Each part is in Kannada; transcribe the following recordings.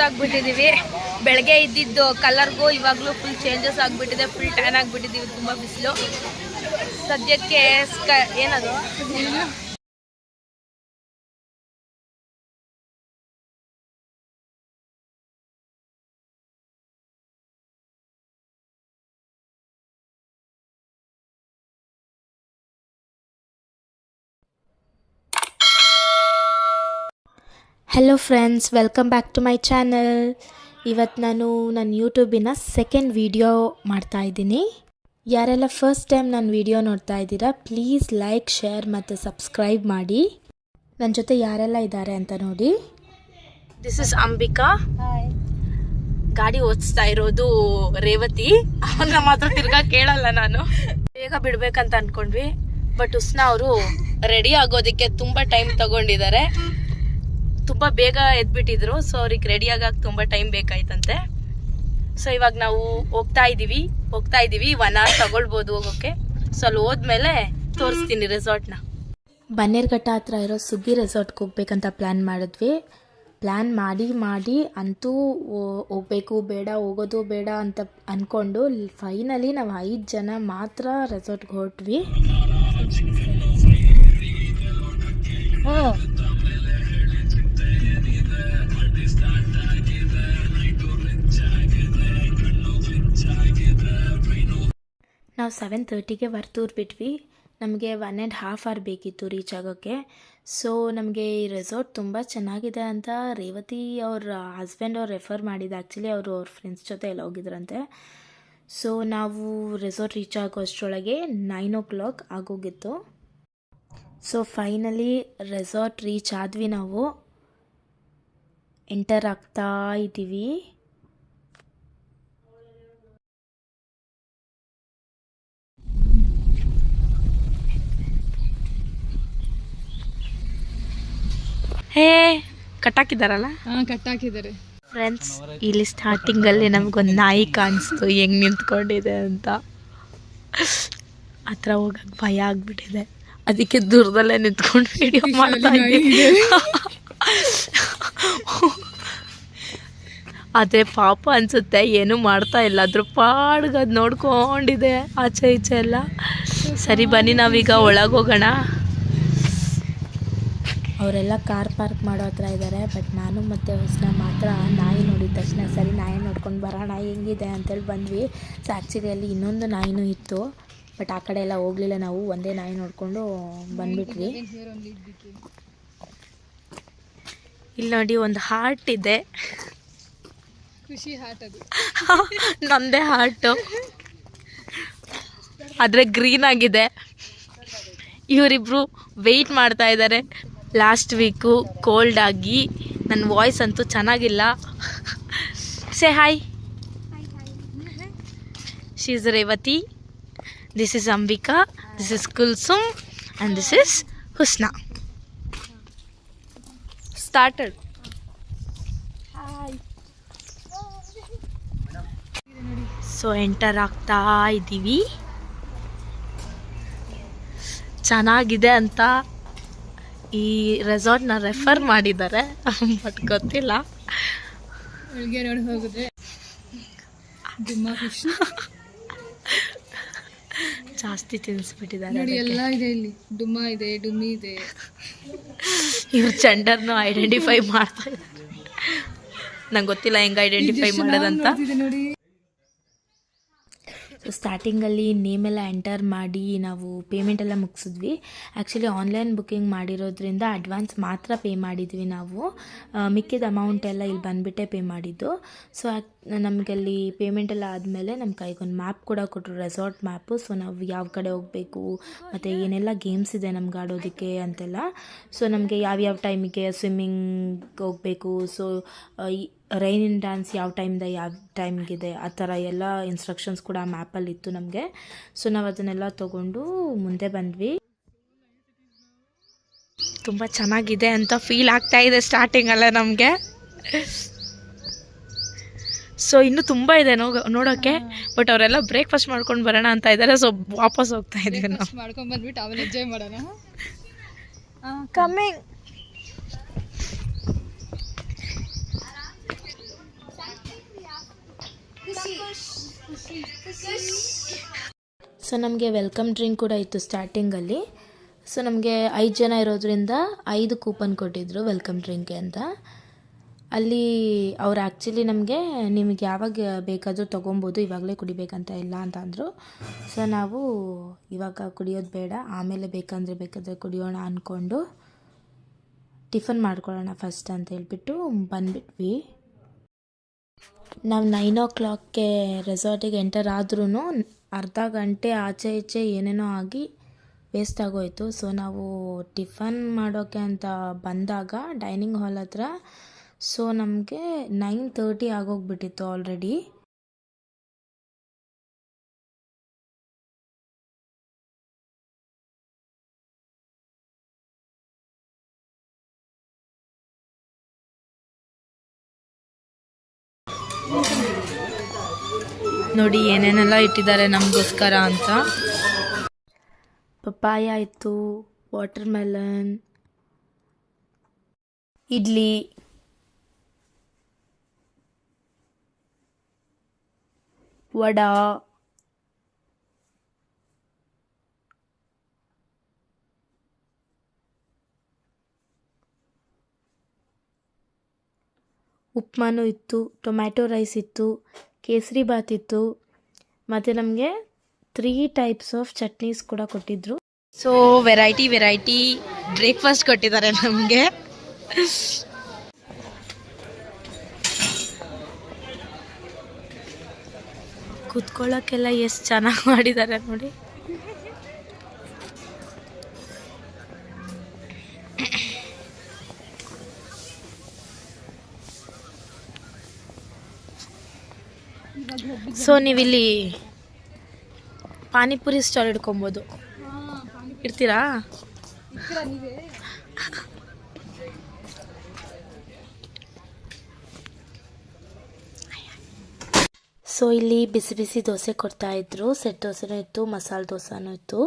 ಸುಸ್ತಾಗ್ಬಿಟ್ಟಿದೀವಿ ಬೆಳಗ್ಗೆ ಇದ್ದಿದ್ದು ಕಲರ್ಗೂ ಇವಾಗಲೂ ಫುಲ್ ಚೇಂಜಸ್ ಆಗಿಬಿಟ್ಟಿದೆ ಫುಲ್ ಟ್ಯಾನ್ ಆಗಿಬಿಟ್ಟಿದ್ದೀವಿ ತುಂಬ ಬಿಸಿಲು. ಸದ್ಯಕ್ಕೆ ಸ್ಕ ಏನದು? Hello friends welcome back to my channel ಇವತ್ತು ನಾನು ನನ್ನ ಯೂಟ್ಯೂಬಿನ ಸೆಕೆಂಡ್ ವಿಡಿಯೋ ಮಾಡ್ತಾ ಇದ್ದೀನಿ. ಯಾರೆಲ್ಲ ಫಸ್ಟ್ ಟೈಮ್ ನನ್ನ ವಿಡಿಯೋ ನೋಡ್ತಾ ಇದ್ದೀರಾ ಪ್ಲೀಸ್ ಲೈಕ್ ಶೇರ್ ಮತ್ತು ಸಬ್ಸ್ಕ್ರೈಬ್ ಮಾಡಿ. ನನ್ನ ಜೊತೆ ಯಾರೆಲ್ಲ ಇದ್ದಾರೆ ಅಂತ ನೋಡಿ. This is Ambika. ಗಾಡಿ ಓಡಿಸ್ತಾ ಇರೋದು ರೇವತಿ. ಅವನ್ನ ಮಾತ್ರ ತಿರ್ಗಾ ಕೇಳಲ್ಲ ನಾನು. ಬೇಗ ಬಿಡ್ಬೇಕಂತ ಅನ್ಕೊಂಡ್ವಿ ಬಟ್ ಉಸ್ನಾ ಅವರು ರೆಡಿ ಆಗೋದಕ್ಕೆ ತುಂಬಾ ಟೈಮ್ ತಗೊಂಡಿದ್ದಾರೆ. ತುಂಬಾ ಬೇಗ ಎದ್ಬಿಟ್ಟಿದ್ರು. ಸೊ ಅವ್ರಿಗೆ ರೆಡಿ ಆಗಕ್ ತುಂಬಾ ಟೈಮ್ ಬೇಕಾಯ್ತಂತೆ. ಸೊ ಇವಾಗ ನಾವು ಹೋಗ್ತಾ ಇದೀವಿ. ಹೋಗ್ತಾ ಇದೀವಿ. ಒನ್ ಅವರ್ ತಗೊಳ್ಬೋದು ಹೋಗೋಕೆ. ಸೊ ಅಲ್ಲಿ ಹೋದ್ಮೇಲೆ ತೋರಿಸ್ತೀನಿ ರೆಸಾರ್ಟ್ನ ಬನ್ನೇರ್ಘಟ್ಟ ಹತ್ರ ಇರೋ ಸುಗ್ಗಿ ರೆಸಾರ್ಟ್ಗೆ ಹೋಗ್ಬೇಕಂತ ಪ್ಲ್ಯಾನ್ ಮಾಡಿದ್ವಿ. ಪ್ಲ್ಯಾನ್ ಮಾಡಿ ಮಾಡಿ ಅಂತೂ ಹೋಗ್ಬೇಕು. ಬೇಡ, ಹೋಗೋದು ಬೇಡ ಅಂತ ಅಂದ್ಕೊಂಡು ಫೈನಲಿ ನಾವು ಐದು ಜನ ಮಾತ್ರ ರೆಸಾರ್ಟ್ಗೆ ಹೊರಟ್ವಿ. ನಾವು ಸೆವೆನ್ ತರ್ಟಿಗೆ ವರ್ತೂರು ಬಿಟ್ವಿ. ನಮಗೆ ಒನ್ ಆ್ಯಂಡ್ ಹಾಫ್ ಅವರ್ ಬೇಕಿತ್ತು ರೀಚ್ ಆಗೋಕ್ಕೆ. ಸೊ ನಮಗೆ ಈ ರೆಸಾರ್ಟ್ ತುಂಬ ಚೆನ್ನಾಗಿದೆ ಅಂತ ರೇವತಿ ಅವ್ರ ಹಸ್ಬೆಂಡ್ ಅವ್ರು ರೆಫರ್ ಮಾಡಿದ್ದು ಆ್ಯಕ್ಚುಲಿ ಅವರು ಅವ್ರ ಫ್ರೆಂಡ್ಸ್ ಜೊತೆ ಎಲ್ಲ ಹೋಗಿದ್ರಂತೆ. ಸೊ ನಾವು ರೆಸಾರ್ಟ್ ರೀಚ್ ಆಗೋ ಅಷ್ಟರೊಳಗೆ ನೈನ್ ಓ ಕ್ಲಾಕ್ ಆಗೋಗಿತ್ತು. ಸೊ ಫೈನಲಿ ರೆಸಾರ್ಟ್ ರೀಚ್ ಆದ್ವಿ ನಾವು. ಎಂಟರ್ ಆಗ್ತಾ ಇದ್ದೀವಿ. ಹೇ ಕಟ್ಟಾಕಿದಾರಲ್ಲ ಹಾಂ ಕಟ್ಟಾಕಿದ್ದಾರೆ. ಫ್ರೆಂಡ್ಸ್ ಇಲ್ಲಿ ಸ್ಟಾರ್ಟಿಂಗಲ್ಲಿ ನಮಗೊಂದು ನಾಯಿ ಕಾಣಿಸ್ತು. ಹೆಂಗ್ ನಿಂತ್ಕೊಂಡಿದೆ ಅಂತ. ಹತ್ರ ಹೋಗಕ್ಕೆ ಭಯ ಆಗ್ಬಿಟ್ಟಿದೆ. ಅದಕ್ಕೆ ದೂರದಲ್ಲೇ ನಿಂತ್ಕೊಂಡು ವಿಡಿಯೋ ಮಾಡ್ತಾ ಇದ್ದೀನಿ. ಅದೇ ಪಾಪ ಅನ್ಸುತ್ತೆ ಏನು ಮಾಡ್ತಾ ಇಲ್ಲ. ಅದ್ರ ಪಾಡ್ಗೆ ಅದು ನೋಡ್ಕೊಂಡಿದೆ ಆಚೆ ಈಚೆ ಎಲ್ಲ. ಸರಿ ಬನ್ನಿ ನಾವೀಗ ಒಳಗೋಗೋಣ ಹೋಗೋಣ. ಅವರೆಲ್ಲ ಕಾರ್ ಪಾರ್ಕ್ ಮಾಡೋ ಹತ್ರ ಇದ್ದಾರೆ ಬಟ್ ನಾನು ಮತ್ತು ಹೊಸನ ಮಾತ್ರ ನಾಯಿ ನೋಡಿದ ತಕ್ಷಣ ಸರಿ ನಾಯಿ ನೋಡ್ಕೊಂಡು ಬರೋಣ ಹೆಂಗಿದೆ? ಅಂತೇಳಿ ಬಂದ್ವಿ. ಸೊ ಆ್ಯಕ್ಚುಲಿ ಅಲ್ಲಿ ಇನ್ನೊಂದು ನಾಯಿನೂ ಇತ್ತು ಬಟ್ ಆ ಕಡೆ ಎಲ್ಲ ಹೋಗಲಿಲ್ಲ ನಾವು ಒಂದೇ ನಾಯಿ ನೋಡಿಕೊಂಡು ಬಂದ್ಬಿಟ್ವಿ. ಇಲ್ಲಿ ನೋಡಿ ಒಂದು ಹಾರ್ಟ್ ಇದೆ. ಖುಷಿ ಹಾರ್ಟ್ ಅದು. ನಂದೇ ಹಾರ್ಟು ಆದರೆ ಗ್ರೀನ್ ಆಗಿದೆ. ಇವರಿಬ್ರು ವೆಯ್ಟ್ ಮಾಡ್ತಾ ಇದ್ದಾರೆ ಲಾಸ್ಟ್ ವೀಕು ಕೋಲ್ಡ್ ಆಗಿ ನನ್ನ ವಾಯ್ಸ್ ಅಂತೂ ಚೆನ್ನಾಗಿಲ್ಲ. Say hi she is Revathi this is Ambika this is Kulsum and this is Husna started so enter ಆಗ್ತಾ ಇದ್ದೀವಿ. ಚೆನ್ನಾಗಿದೆ ಅಂತ ಈ ರೆಸಾರ್ಟ್ನ ರೆಫರ್ ಮಾಡಿದ್ದಾರೆ ಬಟ್ ಗೊತ್ತಿಲ್ಲ. ನೋಡಿ ಹೋಗಿದ್ರೆ ಜಾಸ್ತಿ ತಿನ್ನಿಸ್ಬಿಟ್ಟಿದ್ದಾರೆ ನೋಡಿ ಎಲ್ಲ ಇದೆ ಇಲ್ಲಿ. ಡುಮ್ಮ ಇದೆ ಡುಮ್ಮಿ ಇದೆ. ಇವ್ರು ಜೆಂಡರ್ನು ಐಡೆಂಟಿಫೈ ಮಾಡ್ತಾ ಇದ್ದಾರೆ. ನಂಗೆ ಗೊತ್ತಿಲ್ಲ ಹೆಂಗೆ ಐಡೆಂಟಿಫೈ ಮಾಡೋದಂತ. ನೋಡಿ? ಸೊ ಸ್ಟಾರ್ಟಿಂಗಲ್ಲಿ ಎಲ್ಲ ಎಂಟರ್ ಮಾಡಿ ನಾವು ಪೇಮೆಂಟ್ ಎಲ್ಲ ಮುಗಿಸಿದ್ವಿ. ಆ್ಯಕ್ಚುಲಿ ಆನ್ಲೈನ್ ಬುಕ್ಕಿಂಗ್ ಮಾಡಿರೋದ್ರಿಂದ ಅಡ್ವಾನ್ಸ್ ಮಾತ್ರ ಪೇ ಮಾಡಿದ್ವಿ ನಾವು. ಮಿಕ್ಕಿದ ಅಮೌಂಟ್ ಎಲ್ಲ ಇಲ್ಲಿ ಬಂದುಬಿಟ್ಟೆ ಪೇ ಮಾಡಿದ್ದು. ಸೊ ನಮಗಲ್ಲಿ ಪೇಮೆಂಟ್ ಎಲ್ಲ ಆದಮೇಲೆ ನಮ್ಮ ಕೈಗೊಂದು ಮ್ಯಾಪ್ ಕೂಡ ಕೊಟ್ಟರು ರೆಸಾರ್ಟ್ ಮ್ಯಾಪು ಸೊ ನಾವು ಯಾವ ಕಡೆ ಹೋಗಬೇಕು, ಮತ್ತು ಏನೆಲ್ಲ ಗೇಮ್ಸ್ ಇದೆ ನಮ್ಗೆ ಆಡೋದಕ್ಕೆ ಅಂತೆಲ್ಲ. ಸೊ ನಮಗೆ ಯಾವ್ಯಾವ ಟೈಮಿಗೆ ಸ್ವಿಮ್ಮಿಂಗ್ ಹೋಗಬೇಕು ಸೊ ರೈನ್ ಇನ್ ಡ್ಯಾನ್ಸ್ ಯಾವ ಟೈಮ್ದ ಯಾವ ಟೈಮ್ಗಿದೆ ಆ ಥರ ಎಲ್ಲ ಇನ್ಸ್ಟ್ರಕ್ಷನ್ಸ್ ಕೂಡ ಮ್ಯಾಪಲ್ಲಿ ಇತ್ತು ನಮಗೆ. ಸೊ ನಾವು ಅದನ್ನೆಲ್ಲ ತೊಗೊಂಡು ಮುಂದೆ ಬಂದ್ವಿ. ತುಂಬ ಚೆನ್ನಾಗಿದೆ ಅಂತ ಫೀಲ್ ಆಗ್ತಾ ಇದೆ ಸ್ಟಾರ್ಟಿಂಗಲ್ಲೇ ನಮಗೆ. ಸೊ ಇನ್ನೂ ತುಂಬ ಇದೆ ನೋ ನೋಡೋಕ್ಕೆ ಬಟ್ ಅವರೆಲ್ಲ ಬ್ರೇಕ್ಫಾಸ್ಟ್ ಮಾಡ್ಕೊಂಡು ಬರೋಣ ಅಂತ ಇದ್ದಾರೆ ಸೊ ವಾಪಸ್ ಹೋಗ್ತಾ ಇದ್ದೀವಿ ಮಾಡ್ಕೊಂಡು ಎಂಜಾಯ್ ಮಾಡೋಣ. ಕಮ್ಮಿಂಗ್ ಸೊ ನಮಗೆ ವೆಲ್ಕಮ್ ಡ್ರಿಂಕ್ ಕೂಡ ಇತ್ತು ಸ್ಟಾರ್ಟಿಂಗಲ್ಲಿ ಸೊ ನಮಗೆ ಐದು ಜನ ಇರೋದ್ರಿಂದ ಐದು ಕೂಪನ್ ಕೊಟ್ಟಿದ್ದರು ವೆಲ್ಕಮ್ ಡ್ರಿಂಕ್ಗೆ ಅಂತ. ಅಲ್ಲಿ ಅವ್ರು ಆ್ಯಕ್ಚುಲಿ ನಮಗೆ, ನಿಮಗೆ ಯಾವಾಗ ಬೇಕಾದರೂ ತೊಗೊಬೋದು, ಇವಾಗಲೇ ಕುಡಿಬೇಕಂತ ಇಲ್ಲ ಅಂತ ಅಂದರು. ಸೊ ನಾವು ಇವಾಗ ಕುಡಿಯೋದು ಬೇಡ, ಆಮೇಲೆ ಬೇಕಂದರೆ ಬೇಕಾದರೆ ಕುಡಿಯೋಣ ಅಂದ್ಕೊಂಡು ಟಿಫನ್ ಮಾಡ್ಕೊಳ್ಳೋಣ ಫಸ್ಟ್ ಅಂತ ಹೇಳ್ಬಿಟ್ಟು ಬಂದುಬಿಟ್ವಿ. ನಾವು ನೈನ್ ಓ ಕ್ಲಾಕ್ಗೆ ರೆಸಾರ್ಟಿಗೆ ಎಂಟರ್ ಆದ್ರೂ ಅರ್ಧ ಗಂಟೆ ಆಚೆ ಈಚೆ ಏನೇನೋ ಆಗಿ ವೇಸ್ಟ್ ಆಗೋಯ್ತು. ಸೊ ನಾವು ಟಿಫನ್ ಮಾಡೋಕ್ಕೆ ಅಂತ ಬಂದಾಗ ಡೈನಿಂಗ್ ಹಾಲ್ ಹತ್ರ ಸೊ ನಮಗೆ ನೈನ್ ತರ್ಟಿ ಆಗೋಗ್ಬಿಟ್ಟಿತ್ತು ಆಲ್ರೆಡಿ ನೋಡಿ ಏನೇನೆಲ್ಲ ಇಟ್ಟಿದ್ದಾರೆ ನಮಗೋಸ್ಕರ ಅಂತ. ಪಪ್ಪಾಯ ಇತ್ತು ವಾಟರ್ ಮೆಲನ್ ಇಡ್ಲಿ ವಡಾ. ಉಪ್ಮಾನು ಇತ್ತು, ಟೊಮ್ಯಾಟೊ ರೈಸ್ ಇತ್ತು, ಕೇಸರಿ ಬಾತ್ ಇತ್ತು. ಮತ್ತು ನಮಗೆ ತ್ರೀ ಟೈಪ್ಸ್ ಆಫ್ ಚಟ್ನೀಸ್ ಕೂಡ ಕೊಟ್ಟಿದ್ದರು ಸೊ ವೆರೈಟಿ ವೆರೈಟಿ ಬ್ರೇಕ್ಫಾಸ್ಟ್ ಕೊಟ್ಟಿದ್ದಾರೆ ನಮಗೆ. ಕುತ್ಕೊಳ್ಳೋಕ್ಕೆಲ್ಲ ಎಷ್ಟು ಚೆನ್ನಾಗಿ ಮಾಡಿದ್ದಾರೆ ನೋಡಿ. ಸೊ ನೀವಿಲ್ಲಿ ಪಾನಿಪುರಿ ಸ್ಟಾಲ್ ಇಟ್ಕೊಬೋದು ಇಡ್ತೀರಾ? ಸೊ ಇಲ್ಲಿ ಬಿಸಿ ಬಿಸಿ ದೋಸೆ ಕೊಡ್ತಾ ಇದ್ರು. ಸೆಟ್ ದೋಸೆನೂ ಇತ್ತು, ಮಸಾಲೆ ದೋಸೆನೂ ಇತ್ತು.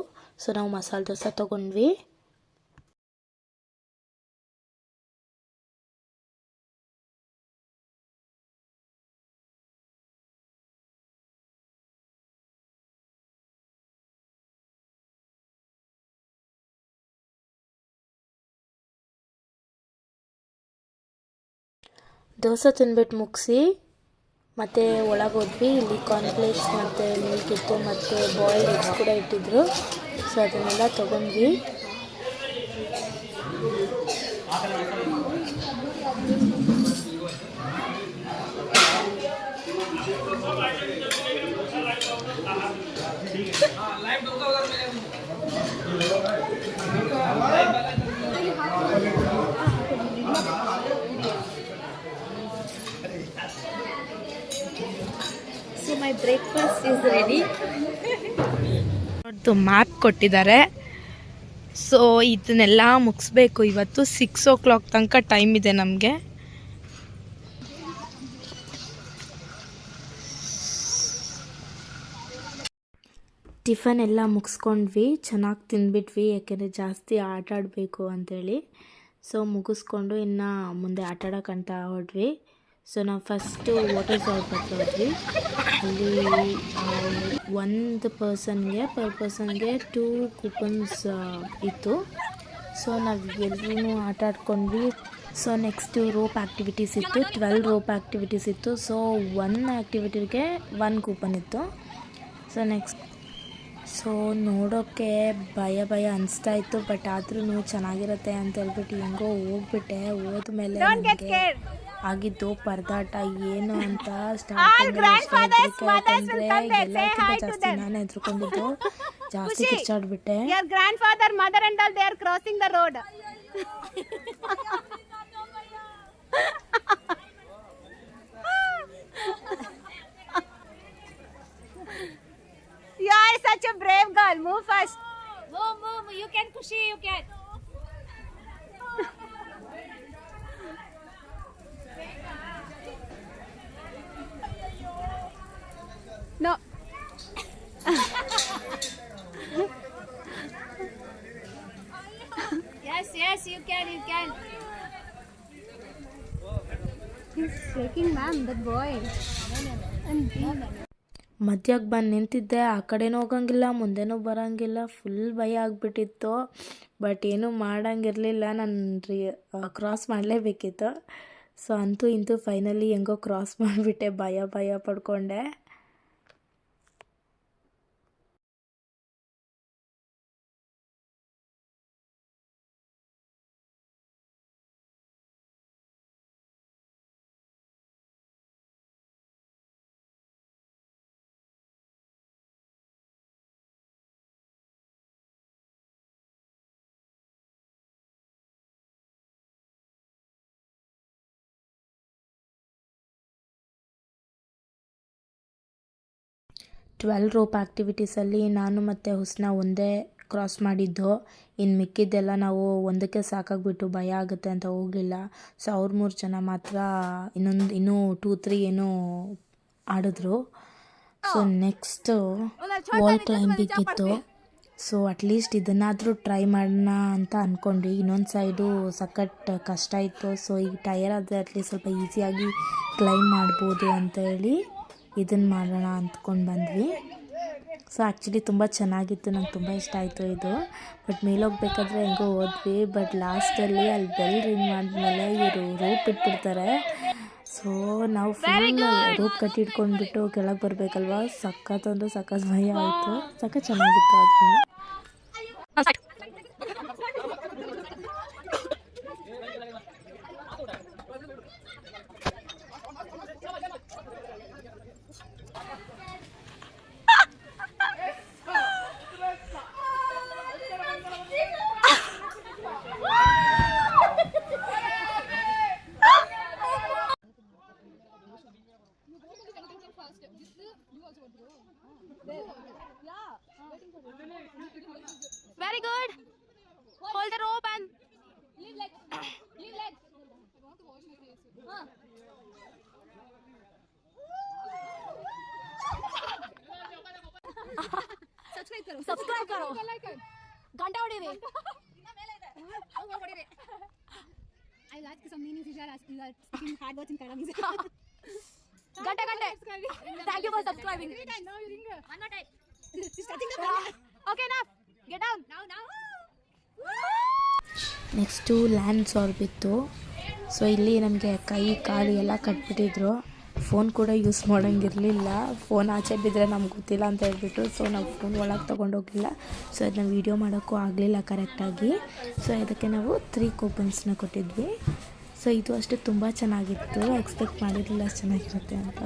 ಸೊ ನಾವು ಮಸಾಲೆ ದೋಸೆ ತೊಗೊಂಡ್ವಿ. ದೋಸೆ ತಿನ್ಬಿಟ್ಟು ಮುಗಿಸಿ ಮತ್ತು ಒಳಗೆ ಹೋದ್ವಿ. ಇಲ್ಲಿ ಕಾರ್ನ್ಫ್ಲೇಕ್ಸ್ ಮತ್ತು ಮಿಲ್ಕ್ ಇತ್ತು ಮತ್ತು ಬಾಯ್ಲ್ ಎಗ್ಸ್ ಕೂಡ ಇಟ್ಟಿದ್ರು. ಸೊ ಅದನ್ನೆಲ್ಲ ತೊಗೊಂಡ್ವಿ. ಮೈ ಬ್ರೇಕ್ಫಾಸ್ಟ್ ಇಸ್ ರೆಡಿ ಅವ್ರದ್ದು ಮ್ಯಾಪ್ ಕೊಟ್ಟಿದ್ದಾರೆ. ಸೊ ಇದನ್ನೆಲ್ಲ ಮುಗಿಸ್ಬೇಕು. ಇವತ್ತು ಸಿಕ್ಸ್ ಓ ಕ್ಲಾಕ್ ತನಕ ಟೈಮ್ ಇದೆ ನಮಗೆ. ಟಿಫನ್ ಎಲ್ಲ ಮುಗಿಸ್ಕೊಂಡ್ವಿ. ಚೆನ್ನಾಗಿ ತಿಂದ್ಬಿಟ್ವಿ. ಯಾಕೆಂದರೆ ಜಾಸ್ತಿ ಆಟ ಆಡಬೇಕು ಅಂಥೇಳಿ ಸೊ ಮುಗಿಸ್ಕೊಂಡು ಇನ್ನು ಮುಂದೆ ಆಟಾಡೋಕ್ಕಂತ ಹೊರಟ್ವಿ. ಸೊ ನಾವು ಫಸ್ಟು ವಾಟರ್ ಫಾಲ್ ಬರ್ತಾಯಿದ್ವಿ ಹೋದ್ವಿ ಅಲ್ಲಿ ಒಂದು ಪರ್ಸನ್ಗೆ ಪರ್ ಪರ್ಸನ್ಗೆ ಟೂ ಕೂಪನ್ಸ್ ಇತ್ತು ಸೊ ನಾವು ಎಲ್ಲರೂ ಆಟ ಆಡ್ಕೊಂಡ್ವಿ ಸೊ ನೆಕ್ಸ್ಟು ರೋಪ್ ಆ್ಯಕ್ಟಿವಿಟೀಸ್ ಇತ್ತು ಟ್ವೆಲ್ ರೋಪ್ ಆ್ಯಕ್ಟಿವಿಟೀಸ್ ಇತ್ತು ಸೊ ಒನ್ ಆ್ಯಕ್ಟಿವಿಟಿಗೆ ಒನ್ ಕೂಪನ್ ಇತ್ತು ಸೊ ನೆಕ್ಸ್ಟ್ ಸೊ ನೋಡೋಕ್ಕೆ ಭಯ ಭಯ ಅನಿಸ್ತಾ ಇತ್ತು ಬಟ್ ಆದ್ರೂ ಚೆನ್ನಾಗಿರುತ್ತೆ ಅಂತ ಹೇಳ್ಬಿಟ್ಟು ಹೆಂಗೋ ಹೋಗ್ಬಿಟ್ಟೆ. ಹೋದ್ಮೇಲೆ ನನಗೆ ಆಗಿದ್ದು ಪರದಾಟ ಏನು ಅಂತ ಸ್ಟಾರ್ಟಿಂಗ್ ಯಾಕಂದ್ರೆ ಎಲ್ಲಕ್ಕಿಂತ ಜಾಸ್ತಿ ನಾನು ಹೆದ್ರುಕೊಂಡಿದ್ದು ಜಾಸ್ತಿ ಕಿಚ್ಚಾಡ್ಬಿಟ್ಟೆ Your grandfather, mother, and all they are crossing the road. you are such a brave girl. Move first. Move, move. You can, Kushi. You can. no. yes, yes, you can, you can. He's shaking, ma'am, that boy. And ಮಧ್ಯಕ್ಕೆ ಬಂದು ನಿಂತಿದ್ದೆ ಆ ಕಡೆನೂ ಹೋಗಂಗಿಲ್ಲ ಮುಂದೆನೂ ಬರೋಂಗಿಲ್ಲ ಫುಲ್ ಭಯ ಆಗಿಬಿಟ್ಟಿತ್ತು ಬಟ್ ಏನೂ ಮಾಡೋಂಗಿರಲಿಲ್ಲ ನಾನು ರೀ ಕ್ರಾಸ್ ಮಾಡಲೇಬೇಕಿತ್ತು ಸೊ ಅಂತೂ ಇಂತೂ ಫೈನಲಿ ಹೆಂಗೋ ಕ್ರಾಸ್ ಮಾಡಿಬಿಟ್ಟೆ ಭಯ ಭಯ ಪಡ್ಕೊಂಡೆ ಟ್ವೆಲ್ ರೋಪ್ ಆ್ಯಕ್ಟಿವಿಟೀಸಲ್ಲಿ ನಾನು ಮತ್ತು ಹುಸ್ನ ಒಂದೇ ಕ್ರಾಸ್ ಮಾಡಿದ್ದು. ಇನ್ನು ಮಿಕ್ಕಿದ್ದೆಲ್ಲ ನಾವು ಒಂದಕ್ಕೆ ಸಾಕಾಗ್ಬಿಟ್ಟು ಭಯ ಆಗುತ್ತೆ ಅಂತ ಹೋಗಲಿಲ್ಲ. ಸೊ ಅವ್ರು ಮೂರು ಜನ ಮಾತ್ರ ಇನ್ನೊಂದು ಇನ್ನೂ ಟೂ ತ್ರೀ ಏನೂ ಆಡಿದ್ರು. ಸೊ ನೆಕ್ಸ್ಟು ವಾಲ್ ಕ್ಲೈಂಬಿಂಗ್ ಇತ್ತು. ಸೊ ಅಟ್ಲೀಸ್ಟ್ ಇದನ್ನಾದರೂ ಟ್ರೈ ಮಾಡೋಣ ಅಂತ ಅಂದ್ಕೊಂಡ್ವಿ ಇನ್ನೊಂದು ಸೈಡು ಸಖತ್ ಕಷ್ಟ ಇತ್ತು. ಸೊ ಈಗ ಟಯರ್ ಆದರೆ ಅಟ್ಲೀಸ್ಟ್ ಸ್ವಲ್ಪ ಈಸಿಯಾಗಿ ಕ್ಲೈಮ್ ಮಾಡ್ಬೋದು ಅಂತ ಹೇಳಿ ಇದನ್ನು ಮಾಡೋಣ ಅಂದ್ಕೊಂಡು ಬಂದ್ವಿ. ಸೊ ಆ್ಯಕ್ಚುಲಿ ತುಂಬ ಚೆನ್ನಾಗಿತ್ತು. ನಂಗೆ ತುಂಬ ಇಷ್ಟ ಆಯಿತು ಇದು. ಬಟ್ ಮೇಲೋಗ್ಬೇಕಾದ್ರೆ ಹೆಂಗೋ ಹೋದ್ವಿ. ಬಟ್ ಲಾಸ್ಟಲ್ಲಿ ಅಲ್ಲಿ ಬೆಲ್ ರಿಂಗ್ ಮಾಡಿದ್ಮೇಲೆ ಇವರು ರೂಪ್ ಇಟ್ಬಿಡ್ತಾರೆ. ಸೊ ನಾವು ಫುಲ್ ರೂಪ್ ಕಟ್ಟಿಟ್ಕೊಂಡ್ಬಿಟ್ಟು ಕೆಳಗೆ ಬರಬೇಕಲ್ವ? ಸಖತ್ ಅಂದ್ರೆ ಸಖತ್ ಭಯ ಆಯಿತು. ಸಖತ್ ಚೆನ್ನಾಗಿತ್ತು ಅದನ್ನು. Hold the rope and leave leg Leave leg subscribe करो। सब्सक्राइब करो घंटा उड़ी रे आई लाइक की some meaning is are you are speaking hard watching करा मुझे घंटा घंटा। Thank you for subscribing one more time okay now get down next land ಇತ್ತು ಸೊ, ಇಲ್ಲಿ ನಮಗೆ ಕೈ, ಕಾಲು ಎಲ್ಲ ಕಟ್ಬಿಟ್ಟಿದ್ರು. ಫೋನ್ ಕೂಡ ಯೂಸ್ ಮಾಡೋಂಗಿರಲಿಲ್ಲ. ಫೋನ್ ಆಚೆ ಬಿದ್ದರೆ ನಮ್ಗೆ ಗೊತ್ತಿಲ್ಲ ಅಂತ ಹೇಳ್ಬಿಟ್ಟು, ಸೊ, ನಾವು ಫೋನ್ ಒಳಗೆ ತೊಗೊಂಡೋಗಿಲ್ಲ ಸೊ ಅದನ್ನ ವೀಡಿಯೋ ಮಾಡೋಕ್ಕೂ ಆಗಲಿಲ್ಲ ಕರೆಕ್ಟಾಗಿ ಸೊ ಅದಕ್ಕೆ ನಾವು ತ್ರೀ ಕೂಪನ್ಸ್ನ ಕೊಟ್ಟಿದ್ವಿ. ಸೊ, ಇದು ಅಷ್ಟು ತುಂಬ ಚೆನ್ನಾಗಿತ್ತು. ಎಕ್ಸ್ಪೆಕ್ಟ್ ಮಾಡಿರಲಿಲ್ಲ ಚೆನ್ನಾಗಿರುತ್ತೆ ಅಂತ.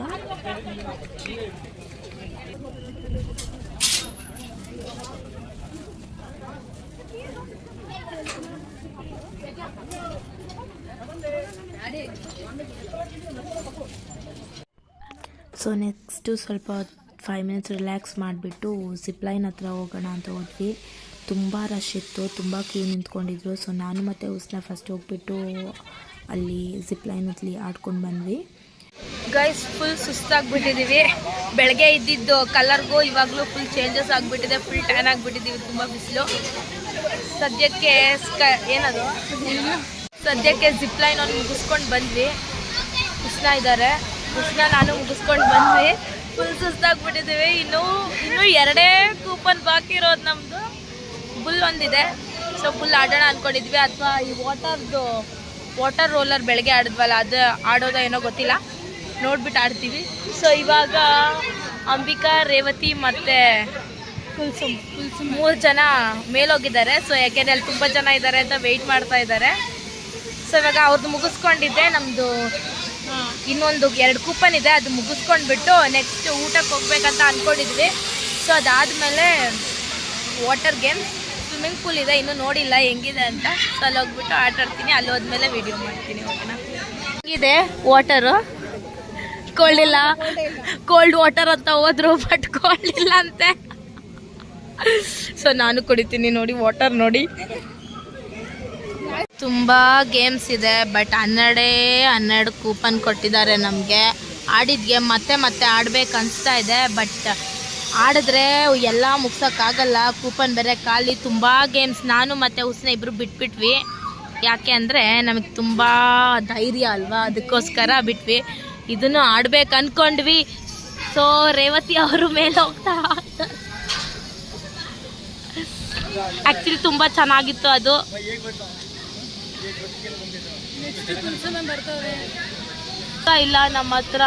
ಸೊ ನೆಕ್ಸ್ಟು ಸ್ವಲ್ಪ ಫೈವ್ ಮಿನಿಟ್ಸ್ ರಿಲ್ಯಾಕ್ಸ್ ಮಾಡಿಬಿಟ್ಟು ಸಿಪ್ಲೈನ್ ಹತ್ರ ಹೋಗೋಣ ಅಂತ ಹೋದ್ವಿ. ತುಂಬ ರಶ್ ಇತ್ತು, ತುಂಬ ಕ್ಯೂ ನಿಂತ್ಕೊಂಡಿದ್ರು. ಸೊ ನಾನು ಮತ್ತು ಉಸ್ನ ಫಸ್ಟ್ ಹೋಗ್ಬಿಟ್ಟು ಅಲ್ಲಿ ಜಿಪ್ಲೈನ್ ಹತ್ಲಿ ಆಡ್ಕೊಂಡು ಬಂದ್ವಿ. ಗೈಸ್ ಫುಲ್ ಸುಸ್ತಾಗ್ಬಿಟ್ಟಿದ್ದೀವಿ ಬೆಳಗ್ಗೆ ಇದ್ದಿದ್ದು ಕಲರ್ಗೂ ಇವಾಗಲೂ ಫುಲ್ ಚೇಂಜಸ್ ಆಗಿಬಿಟ್ಟಿದೆ. ಫುಲ್ ಟ್ಯಾನ್ ಆಗಿಬಿಟ್ಟಿದ್ದೀವಿ ತುಂಬ ಬಿಸಿಲು. ಸದ್ಯಕ್ಕೆ ಸ್ಕ ಏನದು? ಸದ್ಯಕ್ಕೆ ಜಿಪ್ ಲೈನ್ ಒಂದು ಮುಗಿಸ್ಕೊಂಡು ಬಂದ್ವಿ. ಕೃಷ್ಣ ಇದ್ದಾರೆ ಕೃಷ್ಣ ನಾನು ಮುಗಿಸ್ಕೊಂಡು ಬಂದ್ವಿ. ಫುಲ್ ಸುಸ್ತಾಗ್ಬಿಟ್ಟಿದ್ದೀವಿ ಇನ್ನೂ ಇನ್ನೂ ಎರಡೇ ಕೂಪನ್ ಬಾಕಿ ಇರೋದು ನಮ್ಮದು ಬುಲ್ ಒಂದಿದೆ. ಸೊ ಫುಲ್ ಆಡೋಣ ಅಂದ್ಕೊಂಡಿದ್ವಿ ಅಥವಾ ಈ ವಾಟರ್ದು ವಾಟರ್ ರೋಲರ್ ಬೆಳಗ್ಗೆ ಆಡಿದ್ವಲ್ಲ ಅದು ಆಡೋದ ಏನೋ ಗೊತ್ತಿಲ್ಲ. ನೋಡ್ಬಿಟ್ಟು ಆಡ್ತೀವಿ. ಸೊ ಇವಾಗ ಅಂಬಿಕಾ ರೇವತಿ ಮತ್ತು ಕುಲ್ಸುಮ್. ಕುಲ್ಸುಮ್ ಮೂರು ಜನ ಮೇಲೋಗಿದ್ದಾರೆ ಸೊ ಯಾಕೆಂದರೆ ಅಲ್ಲಿ ತುಂಬ ಜನ ಇದ್ದಾರೆ ಅಂತ ವೆಯ್ಟ್ ಮಾಡ್ತಾ ಇದ್ದಾರೆ. ಸೊ ಇವಾಗ ಅವ್ರದ್ದು ಮುಗಿಸ್ಕೊಂಡಿದ್ದೆ ನಮ್ಮದು ಇನ್ನೊಂದು ಎರಡು ಕೂಪನ್ ಇದೆ, ಅದು ಮುಗಿಸ್ಕೊಂಡ್ಬಿಟ್ಟು ನೆಕ್ಸ್ಟ್ ಊಟಕ್ಕೆ ಹೋಗ್ಬೇಕಂತ ಅಂದ್ಕೊಂಡಿದ್ವಿ ಸೊ ಅದಾದಮೇಲೆ ವಾಟರ್ ಗೇಮ್ಸ್ ಸ್ವಿಮ್ಮಿಂಗ್ ಪೂಲ್ ಇದೆ, ಇನ್ನೂ ನೋಡಿಲ್ಲ ಹೆಂಗಿದೆ ಅಂತ. ಸೊ ಅಲ್ಲಿ ಹೋಗ್ಬಿಟ್ಟು ಆಟ ಆಡ್ತೀನಿ, ಅಲ್ಲಿ ಹೋದ್ಮೇಲೆ ವಿಡಿಯೋ ಮಾಡ್ತೀನಿ ಓಕೆನಾ ವಾಟರು ಕೋಲ್ಡ್ ಇಲ್ಲ? ಕೋಲ್ಡ್ ವಾಟರ್ ಅಂತ ಹೋದ್ರು ಬಟ್ ಕೋಲ್ಡ್ ಇಲ್ಲ ಅಂತೆ. ಸೊ ನಾನು ಕುಡಿತೀನಿ ನೋಡಿ ವಾಟರ್ ನೋಡಿ. ತುಂಬ ಗೇಮ್ಸ್ ಇದೆ ಬಟ್ ಹನ್ನೆರಡೇ ಹನ್ನೆರಡು ಕೂಪನ್ ಕೊಟ್ಟಿದ್ದಾರೆ ನಮಗೆ. ಆಡಿದ ಗೇಮ್ ಮತ್ತೆ ಮತ್ತೆ ಆಡ್ಬೇಕು ಅನಿಸ್ತಾ ಇದೆ ಬಟ್ ಆಡಿದ್ರೆ ಎಲ್ಲ ಮುಗ್ಸೋಕ್ಕಾಗಲ್ಲ. ಕೂಪನ್ ಬೇರೆ ಖಾಲಿ, ತುಂಬ ಗೇಮ್ಸ್ ನಾನು ಮತ್ತು ಹುಸ್ನ ಇಬ್ಬರು ಬಿಟ್ಬಿಟ್ವಿ. ಯಾಕೆ ಅಂದರೆ ನಮಗೆ ತುಂಬ ಧೈರ್ಯ ಅಲ್ವಾ? ಅದಕ್ಕೋಸ್ಕರ ಬಿಟ್ವಿ. ಇದನ್ನು ಆಡ್ಬೇಕು ಅಂದ್ಕೊಂಡ್ವಿ ಸೊ ರೇವತಿ ಅವರು ಮೇಲೆ ಹೋಗ್ತಾ ಆ್ಯಕ್ಚುಲಿ ತುಂಬ ಚೆನ್ನಾಗಿತ್ತು ಅದು. ಇಲ್ಲ, ನಮ್ಮ ಹತ್ರ.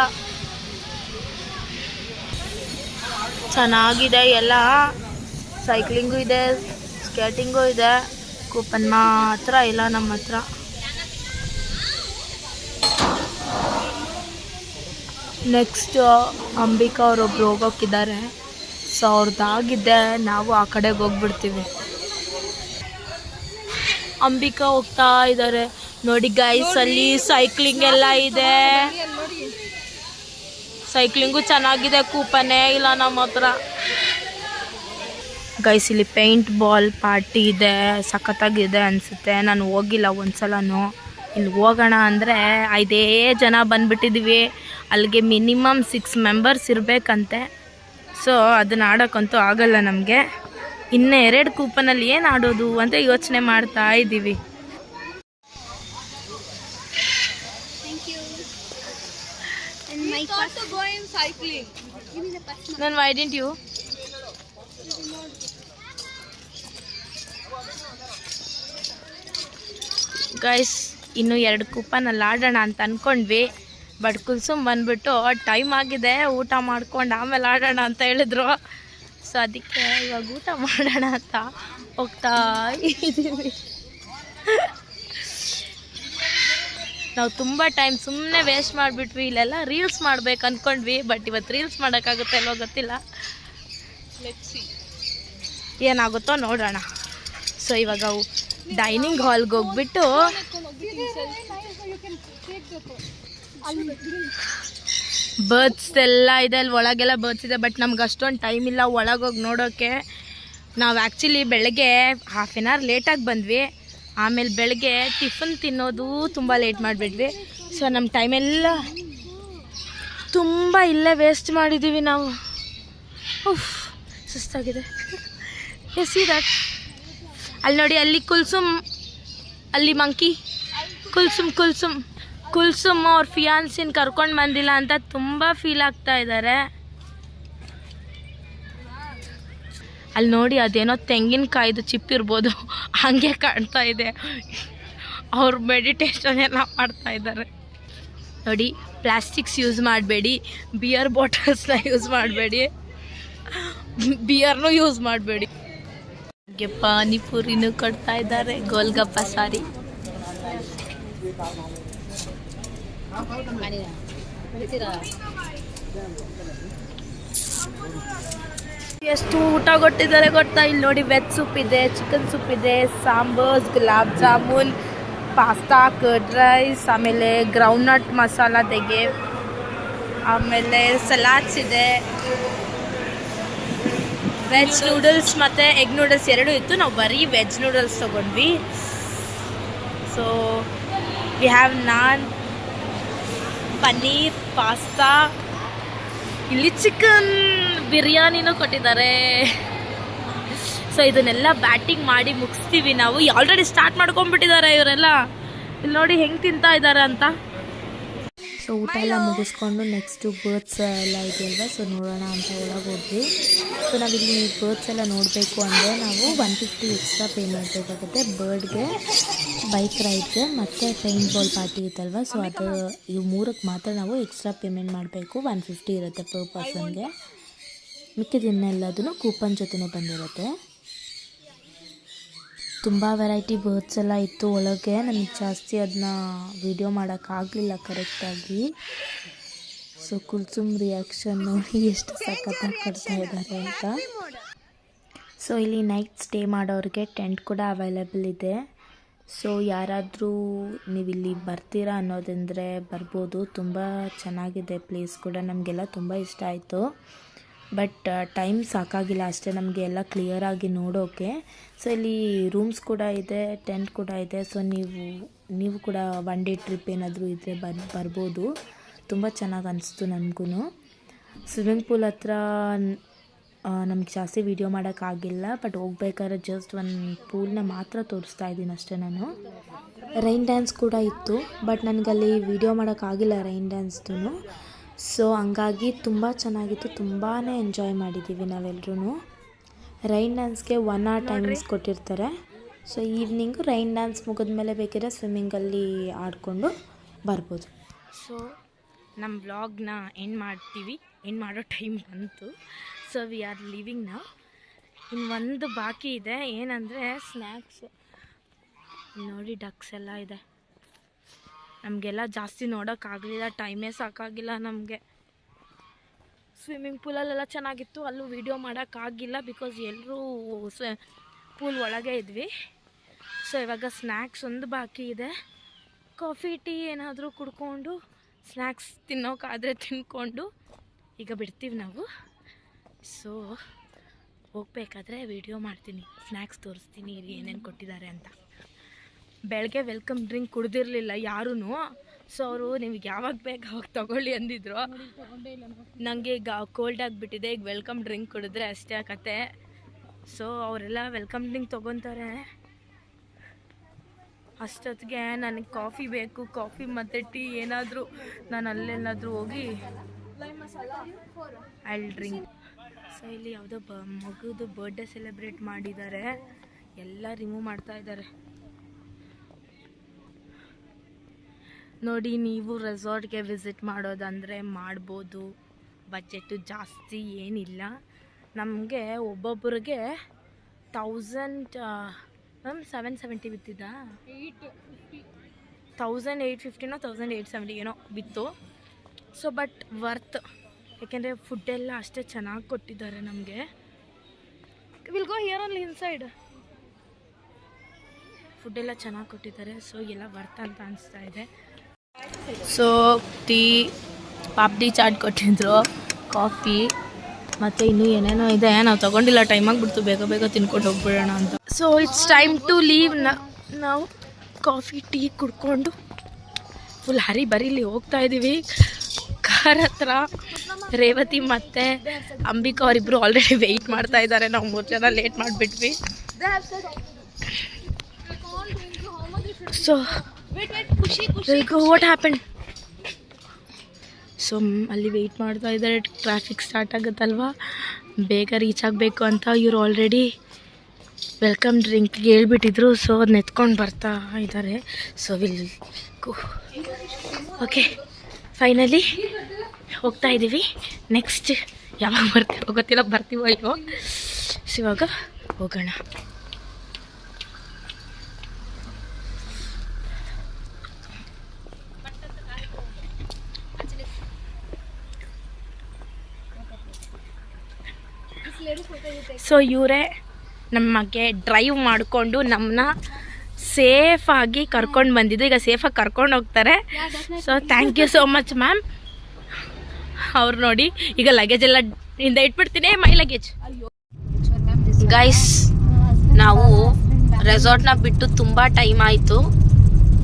ಚೆನ್ನಾಗಿದೆ ಎಲ್ಲ. ಸೈಕ್ಲಿಂಗು ಇದೆ ಸ್ಕೇಟಿಂಗು ಇದೆ. ಕೂಪನ್ ಮಾತ್ರ ಇಲ್ಲ ನಮ್ಮ ಹತ್ರ. ನೆಕ್ಸ್ಟ್ ಅಂಬಿಕಾ ಅವರೊಬ್ರು ಹೋಗೋಕ್ಕಿದ್ದಾರೆ ಸೊ ಅವ್ರದ್ದಾಗಿದ್ದೆ ನಾವು ಆ ಕಡೆಗೆ ಹೋಗ್ಬಿಡ್ತೀವಿ. ಅಂಬಿಕಾ ಹೋಗ್ತಾ ಇದ್ದಾರೆ ನೋಡಿ ಗೈಸ್ ಅಲ್ಲಿ ಸೈಕ್ಲಿಂಗ್ ಎಲ್ಲ ಇದೆ. ಸೈಕ್ಲಿಂಗು ಚೆನ್ನಾಗಿದೆ ಕೂಪನೇ ಇಲ್ಲ ನಮ್ಮ ಹತ್ರ. ಗೈಸ್ ಇಲ್ಲಿ ಪೇಂಟ್ ಬಾಲ್ ಪಾರ್ಟಿ ಇದೆ. ಸಖತ್ತಾಗಿದೆ ಅನ್ಸುತ್ತೆ. ನಾನು ಹೋಗಿಲ್ಲ ಒಂದ್ಸಲನೂ. ಇಲ್ಲಿ ಹೋಗೋಣ ಅಂದರೆ ಐದೇ ಜನ ಬಂದ್ಬಿಟ್ಟಿದೀವಿ. ಅಲ್ಲಿಗೆ ಮಿನಿಮಮ್ ಸಿಕ್ಸ್ ಮೆಂಬರ್ಸ್ ಇರಬೇಕಂತೆ. ಸೊ ಅದನ್ನ ಆಡೋಕ್ಕಂತೂ ಆಗಲ್ಲ ನಮಗೆ. ಇನ್ನು ಎರಡು ಕೂಪನಲ್ಲಿ ಏನು ಆಡೋದು ಅಂತ ಯೋಚನೆ ಮಾಡ್ತಾ ಇದ್ದೀವಿ. ನಾನು ವೈ ಡಿಂಟ್ ಯು ಗೈಸ್ ಇನ್ನು ಎರಡು ಕೂಪನಲ್ಲಿ ಆಡೋಣ ಅಂತ ಅಂದ್ಕೊಂಡ್ವಿ ಬಟ್ ಕುಲ್ಸುಮ್ ಬಂದ್ಬಿಟ್ಟು ಟೈಮ್ ಆಗಿದೆ ಊಟ ಮಾಡ್ಕೊಂಡು ಆಮೇಲೆ ಆಡೋಣ ಅಂತ ಹೇಳಿದ್ರು. ಸೊ ಅದಕ್ಕೆ ಇವಾಗ ಊಟ ಮಾಡೋಣ ಅಂತ ಹೋಗ್ತಾ ಇದ್ದೀವಿ. ನಾವು ತುಂಬ ಟೈಮ್ ಸುಮ್ಮನೆ ವೇಸ್ಟ್ ಮಾಡಿಬಿಟ್ವಿ ಇಲ್ಲೆಲ್ಲ ರೀಲ್ಸ್ ಮಾಡ್ಬೇಕು ಅಂದ್ಕೊಂಡ್ವಿ ಬಟ್ ಇವತ್ತು ರೀಲ್ಸ್ ಮಾಡೋಕ್ಕಾಗುತ್ತೆ ಅಲ್ವೋ ಗೊತ್ತಿಲ್ಲ. ಏನಾಗುತ್ತೋ ನೋಡೋಣ. ಸೊ ಇವಾಗ ಡೈನಿಂಗ್ ಹಾಲ್ಗೆ ಹೋಗ್ಬಿಟ್ಟು ಬರ್ಡ್ಸ್ ಎಲ್ಲ ಇದೆ, ಅಲ್ಲಿ ಒಳಗೆಲ್ಲ ಬರ್ಡ್ಸ್ ಇದೆ ಬಟ್ ನಮ್ಗೆ ಅಷ್ಟೊಂದು ಟೈಮ್ ಇಲ್ಲ ಒಳಗೋಗಿ ನೋಡೋಕ್ಕೆ ನಾವು ಆ್ಯಕ್ಚುಲಿ ಬೆಳಗ್ಗೆ ಹಾಫ್ ಆನ್ ಅವರ್ ಲೇಟಾಗಿ ಬಂದ್ವಿ. ಆಮೇಲೆ ಬೆಳಗ್ಗೆ ಟಿಫನ್ ತಿನ್ನೋದು ತುಂಬ ಲೇಟ್ ಮಾಡಿಬಿಟ್ವಿ. ಸೊ ನಮ್ಮ ಟೈಮೆಲ್ಲ ತುಂಬ ಇಲ್ಲೇ ವೇಸ್ಟ್ ಮಾಡಿದ್ದೀವಿ ನಾವು. ಉಫ್ ಸುಸ್ತಾಗಿದೆ. ಎಸ್ ದಟ್ ಅಲ್ಲಿ ನೋಡಿ, ಅಲ್ಲಿ ಕುಲ್ಸುಮ್, ಅಲ್ಲಿ ಮಂಕಿ ಕುಲ್ಸುಮ್ ಕುಲ್ಸುಮ್. ಕುಲ್ಸುಮ್ ಅವ್ರ ಫಿಯಾನ್ಸಿನ ಕರ್ಕೊಂಡು ಬಂದಿಲ್ಲ ಅಂತ ತುಂಬ ಫೀಲ್ ಆಗ್ತಾ ಇದ್ದಾರೆ ಅಲ್ಲಿ ನೋಡಿ ಅದೇನೋ ತೆಂಗಿನಕಾಯ್ದು ಚಿಪ್ ಇರ್ಬೋದು ಹಾಗೆ ಕಾಣ್ತಾ ಇದೆ. ಅವ್ರು ಮೆಡಿಟೇಷನ್ ಎಲ್ಲ ಮಾಡ್ತಾ ಇದ್ದಾರೆ ನೋಡಿ ಪ್ಲಾಸ್ಟಿಕ್ಸ್ ಯೂಸ್ ಮಾಡಬೇಡಿ. ಬಿಯರ್ ಬಾಟಲ್ಸ್ನ ಯೂಸ್ ಮಾಡಬೇಡಿ. ಬಿಯರ್ನು ಯೂಸ್ ಮಾಡಬೇಡಿ. ಪಾನಿಪುರಿನೂ ಕೊಡ್ತಾ ಇದ್ದಾರೆ ಗೋಲ್ಗಪ್ಪ ಸಾರಿ. ಎಷ್ಟು ಊಟ ಕೊಟ್ಟಿದ್ದಾರೆ ಗೊತ್ತಾ? ಇಲ್ಲಿ ನೋಡಿ ವೆಜ್ ಸೂಪ್ ಇದೆ, ಚಿಕನ್ ಸೂಪ್ ಇದೆ, sambars, gulab jamun, pasta, curd rice, ಆಮೇಲೆ ಗ್ರೌಂಡ್ನಟ್ ಮಸಾಲ ತೆಗೆ, ಆಮೇಲೆ ಸಲಾಡ್ಸ್ ಇದೆ. ವೆಜ್ ನೂಡಲ್ಸ್ ಮತ್ತು ಎಗ್ ನೂಡಲ್ಸ್ ಎರಡೂ ಇತ್ತು. ನಾವು ಬರೀ ವೆಜ್ ನೂಡಲ್ಸ್ ತೊಗೊಂಡ್ವಿ. So we have naan paneer, pasta. ಇಲ್ಲಿ ಚಿಕನ್ ಬಿರಿಯಾನಿನೂ ಕೊಟ್ಟಿದ್ದಾರೆ. ಸೊ ಇದನ್ನೆಲ್ಲ ಬ್ಯಾಟಿಂಗ್ ಮಾಡಿ ಮುಗಿಸ್ತೀವಿ ನಾವು. ಆಲ್ರೆಡಿ ಸ್ಟಾರ್ಟ್ ಮಾಡ್ಕೊಂಡ್ಬಿಟ್ಟಿದ್ದಾರೆ ಇವರೆಲ್ಲ. ಇಲ್ಲಿ ನೋಡಿ ಹೆಂಗೆ ತಿಂತಾ ಇದ್ದಾರೆ ಅಂತ. ಸೊ ಊಟ ಎಲ್ಲ ಮುಗಿಸ್ಕೊಂಡು ನೆಕ್ಸ್ಟು ಬರ್ಡ್ಸ್ ಎಲ್ಲ ಇದೆಯಲ್ವ? ಸೊ ನೋಡೋಣ ಅಂತ ಒಳಗೆ ಹೋದ್ವಿ. ಸೊ ನಾವಿಲ್ಲಿ ಬರ್ಡ್ಸ್ ಎಲ್ಲ ನೋಡಬೇಕು ಅಂದರೆ ನಾವು ಒನ್ ಫಿಫ್ಟಿ ಎಕ್ಸ್ಟ್ರಾ ಪೇ ಮಾಡಬೇಕಾಗುತ್ತೆ ಬರ್ಡ್ಗೆ ಬೈಕ್ ರೈಡ್ಗೆ ಮತ್ತು ಪೈಂಟ್ ಬಾಲ್ ಪಾರ್ಟಿ ಇತ್ತಲ್ವ? ಸೊ ಅದು ಇವು ಮೂರಕ್ಕೆ ಮಾತ್ರ ನಾವು ಎಕ್ಸ್ಟ್ರಾ ಪೇಮೆಂಟ್ ಮಾಡಬೇಕು. ಒನ್ ಫಿಫ್ಟಿ ಇರುತ್ತೆ ಪರ್ ಪರ್ಸನ್ಗೆ ಮಿಕ್ಕಿದನ್ನೆಲ್ಲದನ್ನು ಕೂಪನ್ ಜೊತೆನೇ ಬಂದಿರುತ್ತೆ. ತುಂಬ ವೆರೈಟಿ ಬರ್ಡ್ಸ್ ಎಲ್ಲ ಇತ್ತು ಒಳಗೆ. ನನಗೆ ಜಾಸ್ತಿ ಅದನ್ನ ವಿಡಿಯೋ ಮಾಡೋಕ್ಕಾಗಲಿಲ್ಲ ಕರೆಕ್ಟಾಗಿ ಸೊ ಕುಲ್ಸುಮ್ ರಿಯಾಕ್ಷನ್ ನೋಡಿ ಎಷ್ಟು ಸಖತ್ತಾಗಿ ಕೊಡ್ತಾ ಇದ್ದಾರೆ ಅಂತ. ಸೊ ಇಲ್ಲಿ ನೈಟ್ ಸ್ಟೇ ಮಾಡೋರಿಗೆ ಟೆಂಟ್ ಕೂಡ ಅವೈಲೇಬಲ್ ಇದೆ. ಸೊ ಯಾರಾದರೂ ನೀವಿಲ್ಲಿ ಬರ್ತೀರಾ ಅನ್ನೋದಂದರೆ ಬರ್ಬೋದು. ತುಂಬ ಚೆನ್ನಾಗಿದೆ ಪ್ಲೇಸ್ ಕೂಡ. ನಮಗೆಲ್ಲ ತುಂಬ ಇಷ್ಟ ಆಯಿತು. ಬಟ್ ಟೈಮ್ ಸಾಕಾಗಿಲ್ಲ ಅಷ್ಟೇ. ನಮಗೆ ಎಲ್ಲ ಕ್ಲಿಯರಾಗಿ ನೋಡೋಕ್ಕೆ ಸೊ ಇಲ್ಲಿ ರೂಮ್ಸ್ ಕೂಡ ಇದೆ ಟೆಂಟ್ ಕೂಡ ಇದೆ. ಸೊ ನೀವು ನೀವು ಕೂಡ ಒನ್ ಡೇ ಟ್ರಿಪ್ ಏನಾದರೂ ಇದ್ದರೆ ಬರ್, ಬರ್ಬೋದು. ತುಂಬ ಚೆನ್ನಾಗಿ ಅನಿಸ್ತು ನನಗೂ ಸ್ವಿಮ್ಮಿಂಗ್ ಪೂಲ್ ಹತ್ರ ನಮ್ಗೆ ಜಾಸ್ತಿ ವೀಡಿಯೋ ಮಾಡೋಕ್ಕಾಗಿಲ್ಲ ಬಟ್ ಹೋಗ್ಬೇಕಾದ್ರೆ ಜಸ್ಟ್ ಒಂದು ಪೂಲ್ನ ಮಾತ್ರ ತೋರಿಸ್ತಾ ಇದ್ದೀನಿ ಅಷ್ಟೇ ನಾನು. ರೈನ್ ಡ್ಯಾನ್ಸ್ ಕೂಡ ಇತ್ತು. ಬಟ್ ನನಗಲ್ಲಿ ವೀಡಿಯೋ ಮಾಡೋಕ್ಕಾಗಿಲ್ಲ ರೈನ್ ಡ್ಯಾನ್ಸ್ದು ಸೊ ಹಂಗಾಗಿ ತುಂಬ ಚೆನ್ನಾಗಿತ್ತು. ತುಂಬಾ ಎಂಜಾಯ್ ಮಾಡಿದ್ದೀವಿ ನಾವೆಲ್ಲರೂ ರೈನ್ ಡ್ಯಾನ್ಸ್ಗೆ ಒನ್ ಆರ್ ಟೈಮಿಂಗ್ಸ್ ಕೊಟ್ಟಿರ್ತಾರೆ. ಸೊ ಈವ್ನಿಂಗು ರೈನ್ ಡ್ಯಾನ್ಸ್ ಮುಗಿದ್ಮೇಲೆ ಬೇಕಿದ್ರೆ ಸ್ವಿಮ್ಮಿಂಗಲ್ಲಿ ಆಡಿಕೊಂಡು ಬರ್ಬೋದು. ಸೊ ನಮ್ಮ ಬ್ಲಾಗ್ನ ಎಂಡ್ ಮಾಡ್ತೀವಿ. ಎಂಡ್ ಮಾಡೋ ಟೈಮ್ ಬಂತು. ಸೊ ವಿ ಆರ್ ಲಿವಿಂಗ್ ನಾವು ಇನ್ನು ಒಂದು ಬಾಕಿ ಇದೆ. ಏನಂದರೆ ಸ್ನ್ಯಾಕ್ಸ್ ನೋಡಿ ಡಕ್ಸ್ ಎಲ್ಲ ಇದೆ. ನಮಗೆಲ್ಲ ಜಾಸ್ತಿ ನೋಡೋಕ್ಕಾಗಲಿಲ್ಲ. ಟೈಮೇ ಸಾಕಾಗಿಲ್ಲ ನಮಗೆ. ಸ್ವಿಮ್ಮಿಂಗ್ ಪೂಲಲ್ಲೆಲ್ಲ ಚೆನ್ನಾಗಿತ್ತು. ಅಲ್ಲೂ ವೀಡಿಯೋ ಮಾಡೋಕ್ಕಾಗಿಲ್ಲ ಬಿಕಾಸ್ ಎಲ್ಲರೂ ಪೂಲ್ ಒಳಗೆ ಇದ್ವಿ. ಸೊ ಇವಾಗ ಸ್ನ್ಯಾಕ್ಸ್ ಒಂದು ಬಾಕಿ ಇದೆ. ಕಾಫಿ ಟೀ ಏನಾದರೂ ಕುಡ್ಕೊಂಡು ಸ್ನ್ಯಾಕ್ಸ್ ತಿನ್ನೋಕ್ಕಾದರೆ ತಿನ್ಕೊಂಡು, ಈಗ ಬಿಡ್ತೀವಿ ನಾವು. ಸೊ ಹೋಗ್ಬೇಕಾದ್ರೆ ವೀಡಿಯೋ ಮಾಡ್ತೀನಿ. ಸ್ನ್ಯಾಕ್ಸ್ ತೋರಿಸ್ತೀನಿ, ಏನೇನು ಕೊಟ್ಟಿದ್ದಾರೆ ಅಂತ. ಬೆಳಗ್ಗೆ ವೆಲ್ಕಮ್ ಡ್ರಿಂಕ್ ಕುಡ್ದಿರಲಿಲ್ಲ ಯಾರೂ ಸೊ ಅವರು ನಿಮ್ಗೆ ಯಾವಾಗ ಬೇಕು ಅವಾಗ ತಗೊಳ್ಳಿ ಅಂದಿದ್ರು. ನನಗೆ ಈಗ ಕೋಲ್ಡ್ ಆಗಿಬಿಟ್ಟಿದೆ, ಈಗ ವೆಲ್ಕಮ್ ಡ್ರಿಂಕ್ ಕುಡಿದ್ರೆ ಅಷ್ಟೇ ಕತೆ ಸೊ ಅವರೆಲ್ಲ ವೆಲ್ಕಮ್ ಡ್ರಿಂಕ್ ತೊಗೊತಾರೆ. ಅಷ್ಟೊತ್ತಿಗೆ ನನಗೆ ಕಾಫಿ ಬೇಕು ಕಾಫಿ ಮತ್ತು ಟೀ ಏನಾದರೂ ನಾನು ಅಲ್ಲೆಲ್ಲಾದರೂ ಹೋಗಿ ಐಲ್ ಡ್ರಿಂಕ್ ಸೊ ಇಲ್ಲಿ ಯಾವುದೋ ಬ, ಮಗುದು ಬರ್ಡೇ ಸೆಲೆಬ್ರೇಟ್ ಮಾಡಿದ್ದಾರೆ. ಎಲ್ಲ ರಿಮೂವ್ ಮಾಡ್ತಾ ಇದ್ದಾರೆ. ನೋಡಿ ನೀವು ರೆಸಾರ್ಟ್ಗೆ ವಿಸಿಟ್ ಮಾಡೋದಂದರೆ ಮಾಡ್ಬೋದು. ಬಜೆಟು ಜಾಸ್ತಿ ಏನಿಲ್ಲ. ನಮಗೆ ಒಬ್ಬೊಬ್ಬರಿಗೆ ತೌಸಂಡ್ ಮ್ಯಾಮ್ ಸೆವೆನ್ ಸೆವೆಂಟಿ ಬಿತ್ತಿದ್ದ? ತೌಸಂಡ್ ಏಯ್ಟ್ ಫಿಫ್ಟಿನೋ ತೌಸಂಡ್ ಏಯ್ಟ್ ಸೆವೆಂಟಿ ಏನೋ ಬಿತ್ತು. ಸೊ ಬಟ್ ವರ್ತ್ ಯಾಕೆಂದರೆ ಫುಡ್ಡೆಲ್ಲ ಅಷ್ಟೇ ಚೆನ್ನಾಗಿ ಕೊಟ್ಟಿದ್ದಾರೆ ನಮಗೆ. ವಿಲ್ ಗೋ ಹಿಯರ್ ಅಲ್ಲಿ ಇನ್ಸೈಡ್ ಫುಡ್ಡೆಲ್ಲ ಚೆನ್ನಾಗಿ ಕೊಟ್ಟಿದ್ದಾರೆ ಸೊ ಎಲ್ಲ ವರ್ತ್ ಅಂತ ಅನಿಸ್ತಾ ಇದೆ. ಸೊ ಟೀ ಪಾಪ್ಡಿ ಚಾಟ್ ಕೊಟ್ಟಿದ್ರು ಕಾಫಿ ಮತ್ತು ಇನ್ನೂ ಏನೇನೋ ಇದೆ. ನಾವು ತಗೊಂಡಿಲ್ಲ ಟೈಮ್ ಆಗಿಬಿಡ್ತು. ಬೇಗ ಬೇಗ ತಿನ್ಕೊಂಡು ಹೋಗ್ಬಿಡೋಣ ಅಂತ. So it's time to leave ನಾವು ಕಾಫಿ ಟೀ ಕುಡ್ಕೊಂಡು ಫುಲ್ ಹರಿ ಬರೀಲಿ ಹೋಗ್ತಾ ಇದ್ದೀವಿ ಕಾರ್ ಹತ್ರ ರೇವತಿ ಮತ್ತು ಅಂಬಿಕಾ ಅವರಿಬ್ಬರು ಆಲ್ರೆಡಿ ವೆಯ್ಟ್ ಮಾಡ್ತಾ ಇದ್ದಾರೆ ನಾವು ಮೂರು ಜನ ಲೇಟ್ ಮಾಡಿಬಿಟ್ವಿ. ಸೊ ವಾಟ್ ಹ್ಯಾಪನ್ ಸೊ ಅಲ್ಲಿ ವೆಯ್ಟ್ ಮಾಡ್ತಾ ಇದ್ದಾರೆ. ಟ್ರಾಫಿಕ್ ಸ್ಟಾರ್ಟ್ ಆಗುತ್ತಲ್ವಾ? ಬೇಗ ರೀಚ್ ಆಗಬೇಕು ಅಂತ ಇವ್ರು ಆಲ್ರೆಡಿ ವೆಲ್ಕಮ್ ಡ್ರಿಂಕ್ಗೆ ಹೇಳ್ಬಿಟ್ಟಿದ್ರು. ಸೊ ಅದು ನೆತ್ಕೊಂಡು ಬರ್ತಾ ಇದ್ದಾರೆ. ಸೊ ವಿಲ್ ಓಕೆ ಫೈನಲಿ ಹೋಗ್ತಾ ಇದ್ದೀವಿ ನೆಕ್ಸ್ಟ್ ಯಾವಾಗ ಬರ್ತೀವೋ ಗೊತ್ತಿಲ್ಲ. ಬರ್ತೀವೋ ಅಯ್ಯೋ ಸೊ ಇವಾಗ ಹೋಗೋಣ. ಸೊ ಇವರೇ ನಮಗೆ ಡ್ರೈವ್ ಮಾಡಿಕೊಂಡು ನಮ್ಮನ್ನ ಸೇಫಾಗಿ ಕರ್ಕೊಂಡು ಬಂದಿದ್ದು. ಈಗ ಸೇಫಾಗಿ ಕರ್ಕೊಂಡು ಹೋಗ್ತಾರೆ. So thank you so much ma'am ಅವ್ರು ನೋಡಿ, ಈಗ ಲಗೇಜ್ ಎಲ್ಲ ಇಂದ ಇಟ್ಬಿಡ್ತೀನಿ. ಮೈ ಲಗೇಜ್ ಗೈಸ್ ನಾವು ರೆಸಾರ್ಟ್ನ ಬಿಟ್ಟು ತುಂಬ ಟೈಮ್ ಆಯಿತು.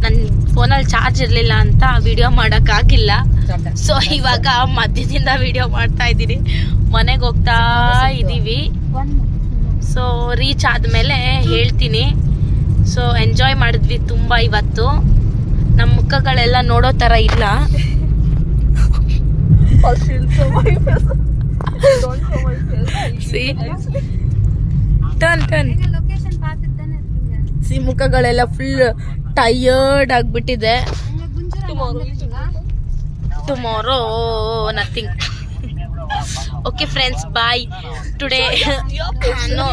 ನನ್ನ ಫೋನಲ್ಲಿ ಚಾರ್ಜ್ ಇರಲಿಲ್ಲ ಅಂತ ವಿಡಿಯೋ ಮಾಡೋಕ್ಕಾಗಿಲ್ಲ. ಸೊ ಇವಾಗ ಮಧ್ಯದಿಂದ ವಿಡಿಯೋ ಮಾಡ್ತಾ ಇದ್ದೀನಿ. ಮನೆಗೆ ಹೋಗ್ತಾ ಇದ್ದೀವಿ. ಸೊ ರೀಚ್ ಆದಮೇಲೆ ಹೇಳ್ತೀನಿ. ಸೊ ಎಂಜಾಯ್ ಮಾಡಿದ್ವಿ ತುಂಬ ಇವತ್ತು. ನಮ್ಮ ಮುಖಗಳೆಲ್ಲ ನೋಡೋ ಥರ ಇಲ್ಲ. ಟನ್ ಟನ್ ಮುಖ ಮುಖಗಳೆಲ್ಲ ಫುಲ್ ಟೈರ್ಡ್ ಆಗಿಬಿಟ್ಟಿದೆ. Tomorrow nothing okay friends bye today no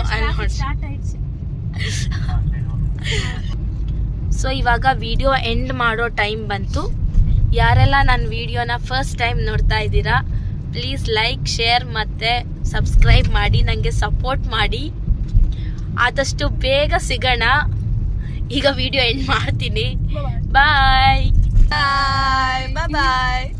so ಇವಾಗ ವಿಡಿಯೋ ಎಂಡ್ ಮಾಡೋ ಟೈಮ್ ಬಂತು. ಯಾರೆಲ್ಲ ನನ್ನ ವಿಡಿಯೋನ ಫಸ್ಟ್ ಟೈಮ್ ನೋಡ್ತಾ ಇದ್ದೀರಾ ಪ್ಲೀಸ್ ಲೈಕ್ ಶೇರ್ ಮತ್ತೆ ಸಬ್ಸ್ಕ್ರೈಬ್ ಮಾಡಿ ನನಗೆ ಸಪೋರ್ಟ್ ಮಾಡಿ. ಆದಷ್ಟು ಬೇಗ ಸಿಗೋಣ. ಈಗ ವಿಡಿಯೋ ಎಂಡ್ ಮಾಡ್ತೀನಿ. ಬಾಯ್ ಬಾಯ್ ಬಾಯ್